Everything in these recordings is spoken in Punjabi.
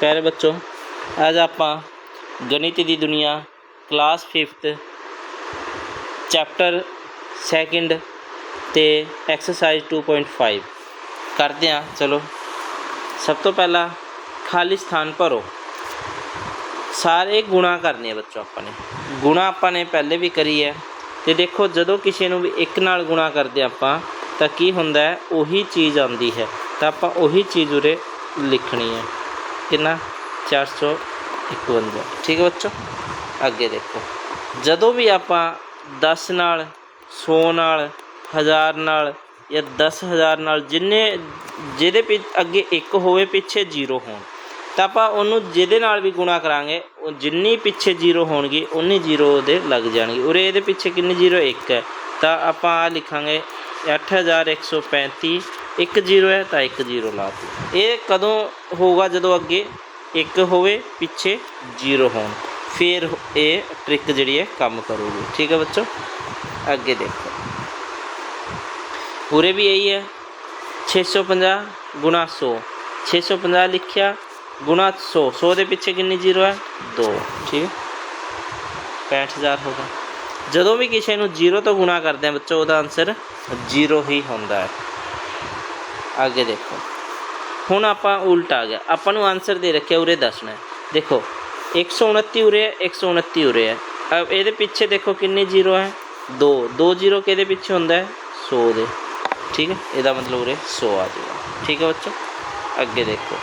ਪਿਆਰੇ ਬੱਚੋ, ਅੱਜ ਆਪਾਂ ਗਣਿਤ ਦੀ ਦੁਨੀਆ ਕਲਾਸ 5th ਚੈਪਟਰ 2nd ਤੇ ਐਕਸਰਸਾਈਜ਼ 2.5 ਕਰਦੇ ਹਾਂ, ਚਲੋ। ਸਭ ਤੋਂ ਪਹਿਲਾਂ ਖਾਲੀ ਸਥਾਨ ਭਰੋ। ਸਾਰੇ ਗੁਣਾ ਕਰਨੇ ਆ ਬੱਚੋ ਆਪਾਂ ਨੇ। ਗੁਣਾ ਆਪਾਂ ਨੇ ਪਹਿਲੇ ਵੀ ਕਰੀ ਹੈ ਤੇ ਦੇਖੋ, ਜਦੋਂ ਕਿਸੇ ਨੂੰ ਵੀ ਇੱਕ ਨਾਲ ਗੁਣਾ ਕਰਦੇ ਆਪਾਂ, ਤਾਂ ਕੀ ਹੁੰਦਾ ਹੈ? ਉਹੀ ਚੀਜ਼ ਆਉਂਦੀ ਹੈ। ਤਾਂ ਆਪਾਂ ਉਹੀ ਚੀਜ਼ ਉਰੇ ਲਿਖਣੀ ਹੈ। ਕਿੰਨਾ 451 ਠੀਕ ਹੈ ਬੱਚੋ ਅੱਗੇ ਦੇਖੋ ਜਦੋਂ ਵੀ ਆਪਾਂ 10 ਨਾਲ 100 ਨਾਲ 1000 ਨਾਲ ਜਾਂ 10000 ਨਾਲ ਜਿੰਨੇ ਜਿਹਦੇ ਪਿ ਅੱਗੇ 1 ਹੋਵੇ ਪਿੱਛੇ 0 ਹੋਣ। ਤਾਂ ਆਪਾਂ ਉਹਨੂੰ ਜਿਹਦੇ ਨਾਲ ਵੀ ਗੁਣਾ ਕਰਾਂਗੇ, ਉਹ ਜਿੰਨੀ ਪਿੱਛੇ 0 ਹੋਣਗੇ ਉਨੀ 0 ਉਹਦੇ ਲੱਗ ਜਾਣਗੇ। ਉਰੇ ਇਹਦੇ ਪਿੱਛੇ ਕਿੰਨੀ 0 1 ਹੈ। ਤਾਂ ਆਪਾਂ ਆ ਲਿਖਾਂਗੇ 8135 ਇੱਕ ਜ਼ੀਰੋ ਹੈ ਤਾਂ ਇੱਕ ਜ਼ੀਰੋ ਲਾ ਦਿੱਤੀ। ਇਹ ਕਦੋਂ ਹੋਊਗਾ ਜਦੋਂ ਅੱਗੇ ਇੱਕ ਹੋਵੇ, ਪਿੱਛੇ ਜੀਰੋ ਹੋਣ। ਫਿਰ ਇਹ ਟ੍ਰਿਕ ਜਿਹੜੀ ਹੈ ਕੰਮ ਕਰੂਗੀ। ਠੀਕ ਹੈ ਬੱਚੋ? ਅੱਗੇ ਦੇਖੋ। ਪੂਰੇ ਵੀ ਇਹੀ ਹੈ। 650 ਗੁਣਾ 100 650 ਲਿਖਿਆ, ਗੁਣਾ 100 100 ਦੇ ਪਿੱਛੇ ਕਿੰਨੀ ਜ਼ੀਰੋ ਹੈ? 2 ਠੀਕ ਹੈ? 65000 ਹੋਗਾ ਜਦੋਂ ਵੀ ਕਿਸੇ ਨੂੰ ਜ਼ੀਰੋ ਤੋਂ ਗੁਣਾ ਕਰਦੇ ਆ ਬੱਚੋ, ਉਹਦਾ ਆਨਸਰ ਜ਼ੀਰੋ ਹੀ ਹੁੰਦਾ ਹੈ। ਅੱਗੇ ਦੇਖੋ ਹੁਣ ਆਪਾਂ ਉਲਟ ਆ ਗਿਆ ਆਪਾਂ ਨੂੰ ਆਨਸਰ ਦੇ ਰੱਖਿਆ ਉਰੇ ਦੱਸਣਾ ਹੈ ਦੇਖੋ 129 ਉਰੇ ਹੈ 129 ਉਰੇ ਹੈ ਅਬ ਇਹਦੇ ਪਿੱਛੇ ਦੇਖੋ ਕਿੰਨੇ ਜ਼ੀਰੋ ਹੈ 2 2 ਜ਼ੀਰੋ ਕਿਹਦੇ ਪਿੱਛੇ ਹੁੰਦਾ ਹੈ 100 ਦੇ ਠੀਕ ਹੈ ਇਹਦਾ ਮਤਲਬ ਉਰੇ 100 ਆ ਜਾਏਗਾ ਠੀਕ ਹੈ ਬੱਚੋ ਅੱਗੇ ਦੇਖੋ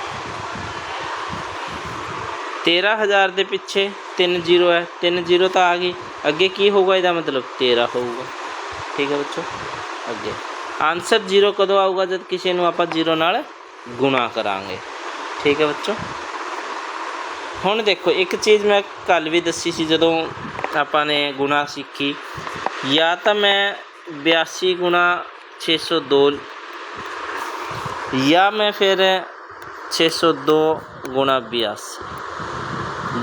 13000 ਦੇ ਪਿੱਛੇ 3 ਜ਼ੀਰੋ ਹੈ 3 ਜ਼ੀਰੋ ਤਾਂ ਆ ਗਈ ਅੱਗੇ ਕੀ ਹੋਊਗਾ ਇਹਦਾ ਮਤਲਬ 13 ਹੋਊਗਾ ਠੀਕ ਹੈ ਬੱਚੋ ਅੱਗੇ ਆਨਸਰ ਜ਼ੀਰੋ ਕਦੋਂ ਆਊਗਾ ਜਦ ਕਿਸੇ ਨੂੰ ਆਪਾਂ ਜ਼ੀਰੋ ਨਾਲ ਗੁਣਾ ਕਰਾਂਗੇ? ਠੀਕ ਹੈ ਬੱਚੋ? ਹੁਣ ਦੇਖੋ, ਇੱਕ ਚੀਜ਼ ਮੈਂ ਕੱਲ ਵੀ ਦੱਸੀ ਸੀ, ਜਦੋਂ ਆਪਾਂ ਨੇ ਗੁਣਾ ਸਿੱਖੀ। ਜਾਂ ਤਾਂ ਮੈਂ 82 ਗੁਣਾ 602 ਜਾਂ ਮੈਂ ਫਿਰ 602 ਗੁਣਾ 82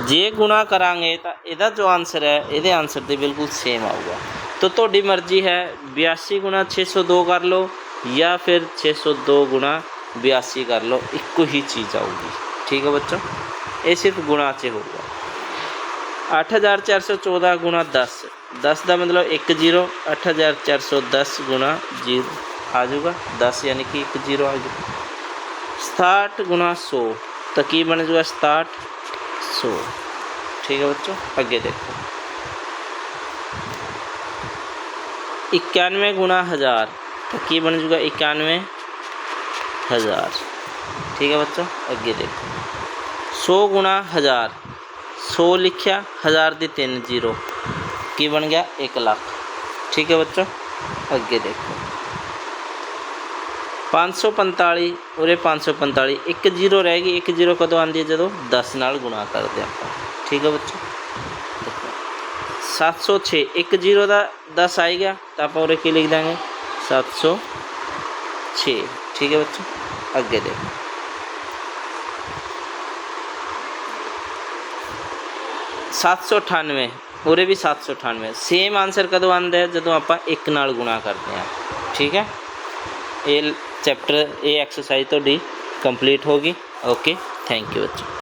ਜੇ ਗੁਣਾ ਕਰਾਂਗੇ ਤਾਂ ਇਹਦਾ ਜੋ ਆਨਸਰ ਹੈ, ਇਹਦੇ ਆਨਸਰ ਦੇ ਬਿਲਕੁਲ ਸੇਮ ਆਊਗਾ। ਤਾਂ ਤੁਹਾਡੀ ਮਰਜ਼ੀ ਹੈ 82 ਗੁਣਾ 602 ਕਰ ਲਓ ਜਾਂ ਫਿਰ 602 ਗੁਣਾ 82 ਕਰ ਲਓ, ਇੱਕੋ ਹੀ ਚੀਜ਼ ਆਊਗੀ। ਠੀਕ ਹੈ ਬੱਚੋ? ਇਹ ਸਿਰਫ ਗੁਣਾ 'ਚ ਹੋਊਗਾ। 8414 ਗੁਣਾ 10 10 ਦਾ ਮਤਲਬ 1 0 8410 ਗੁਣਾ 0 ਆ ਜਾਊਗਾ। 10 ਯਾਨੀ ਕਿ 1 0 ਆ ਜਾਊਗਾ। 67 ਗੁਣਾ 100 ਤਾਂ ਕੀ ਬਣ ਜਾਊਗਾ 67 100 ਠੀਕ ਹੈ ਬੱਚੋ? ਅੱਗੇ ਦੇਖੋ। 91 ਗੁਣਾ 1000 ਤਾਂ ਕੀ ਬਣ ਜਾਊਗਾ 91 ਹਜ਼ਾਰ ਠੀਕ ਹੈ ਬੱਚੋ ਅੱਗੇ ਦੇਖੋ 100 ਗੁਣਾ 1000 100 ਲਿਖਿਆ 1000 ਦੀ 3 ਜ਼ੀਰੋ ਕੀ ਬਣ ਗਿਆ 1 ਲੱਖ ਠੀਕ ਹੈ ਬੱਚੋ ਅੱਗੇ ਦੇਖੋ 545 ਉਰੇ 545 ਇੱਕ ਜ਼ੀਰੋ ਰਹਿ ਗਈ ਇੱਕ ਜ਼ੀਰੋ ਕਦੋਂ ਆਉਂਦੀ ਹੈ ਜਦੋਂ 10 ਨਾਲ ਗੁਣਾ ਕਰਦੇ ਆਪਾਂ ਠੀਕ ਹੈ ਬੱਚੋ ਦੇਖੋ 706 ਇੱਕ ਜ਼ੀਰੋ ਦਾ 10 ਆਈ ਗਿਆ ਤਾਂ ਆਪਾਂ ਉਰੇ ਕੀ ਲਿਖ ਦਾਂਗੇ 706 ਠੀਕ ਹੈ ਬੱਚੋ ਅੱਗੇ ਦੇਖੋ ਸੱਤ ਸੌ ਅਠਾਨਵੇਂ ਉਰੇ ਵੀ 798 ਸੇਮ ਆਨਸਰ ਕਦੋਂ ਆਉਂਦਾ ਹੈ ਜਦੋਂ ਆਪਾਂ ਇੱਕ ਨਾਲ ਗੁਣਾ ਕਰਦੇ ਹਾਂ ਠੀਕ ਹੈ ਇਹ ਚੈਪਟਰ ਇਹ ਐਕਸਰਸਾਈਜ਼ ਤੁਹਾਡੀ ਕੰਪਲੀਟ ਹੋ ਗਈ ਓਕੇ ਥੈਂਕ ਯੂ ਬੱਚੋ